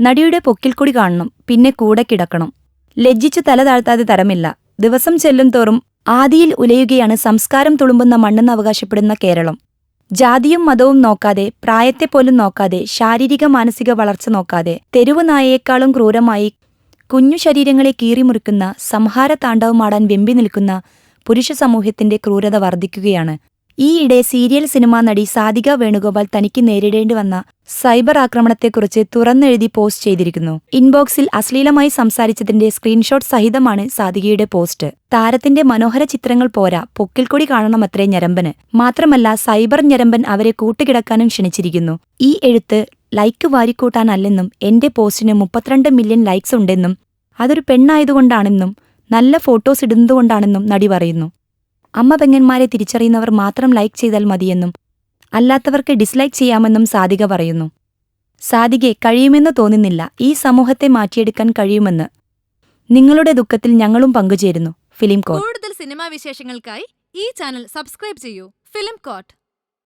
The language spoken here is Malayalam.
നടിയുടെ പൊക്കിൽ കൂടി കാണണം പിന്നെ കൂടെ കിടക്കണം. ലജ്ജിച്ചു തല താഴ്ത്താതെ തരമില്ല. ദിവസം ചെല്ലും തോറും ആദിയിൽ ഉലയുകയാണ് സംസ്കാരം തുളുമ്പുന്ന മണ്ണെന്ന് അവകാശപ്പെടുന്ന കേരളം. ജാതിയും മതവും നോക്കാതെ പ്രായത്തെ പോലും നോക്കാതെ ശാരീരിക മാനസിക വളർച്ച നോക്കാതെ തെരുവു നായയേക്കാളും ക്രൂരമായി കുഞ്ഞു ശരീരങ്ങളെ കീറിമുറിക്കുന്ന സംഹാര താണ്ഡവമാടാൻ വെമ്പി നിൽക്കുന്ന പുരുഷ സമൂഹത്തിന്റെ ക്രൂരത വർദ്ധിക്കുകയാണ്. ഈയിടെ സീരിയൽ സിനിമാ നടി സാധിക വേണുഗോപാൽ തനിക്ക് നേരിടേണ്ടി വന്ന സൈബർ ആക്രമണത്തെക്കുറിച്ച് തുറന്നെഴുതി പോസ്റ്റ് ചെയ്തിരിക്കുന്നു. ഇൻബോക്സിൽ അശ്ലീലമായി സംസാരിച്ചതിന്റെ സ്ക്രീൻഷോട്ട് സഹിതമാണ് സാധികയുടെ പോസ്റ്റ്. താരത്തിന്റെ മനോഹര ചിത്രങ്ങൾ പോരാ പൊക്കിൽക്കൊടി കാണണമത്രേ ഞരമ്പന്. മാത്രമല്ല സൈബർ ഞരമ്പൻ അവരെ കൂട്ടുകിടക്കാനും ക്ഷണിച്ചിരിക്കുന്നു. ഈ എഴുത്ത് ലൈക്ക് വാരിക്കൂട്ടാനല്ലെന്നും എന്റെ പോസ്റ്റിന് മുപ്പത്തിരണ്ട് മില്യൺ ലൈക്സ് ഉണ്ടെന്നും അതൊരു പെണ്ണായതുകൊണ്ടാണെന്നും നല്ല ഫോട്ടോസ് ഇടുന്നതുകൊണ്ടാണെന്നും നടി പറയുന്നു. അമ്മ പെങ്ങന്മാരെ തിരിച്ചറിയുന്നവർ മാത്രം ലൈക്ക് ചെയ്താൽ മതിയെന്നും അല്ലാത്തവർക്ക് ഡിസ്ലൈക്ക് ചെയ്യാമെന്നും സാധിക പറയുന്നു. സാധികെ കഴിയുമെന്ന് തോന്നുന്നില്ല. ഈ സമൂഹത്തെ മാറ്റിയെടുക്കാൻ കഴിയുമെന്ന് നിങ്ങളുടെ ദുഃഖത്തിൽ ഞങ്ങളും പങ്കുചേരുന്നു. ഫിലിം കോട്ട്. കൂടുതൽ സിനിമാ വിശേഷങ്ങൾക്കായി ഈ ചാനൽ സബ്സ്ക്രൈബ് ചെയ്യൂ. Film coat.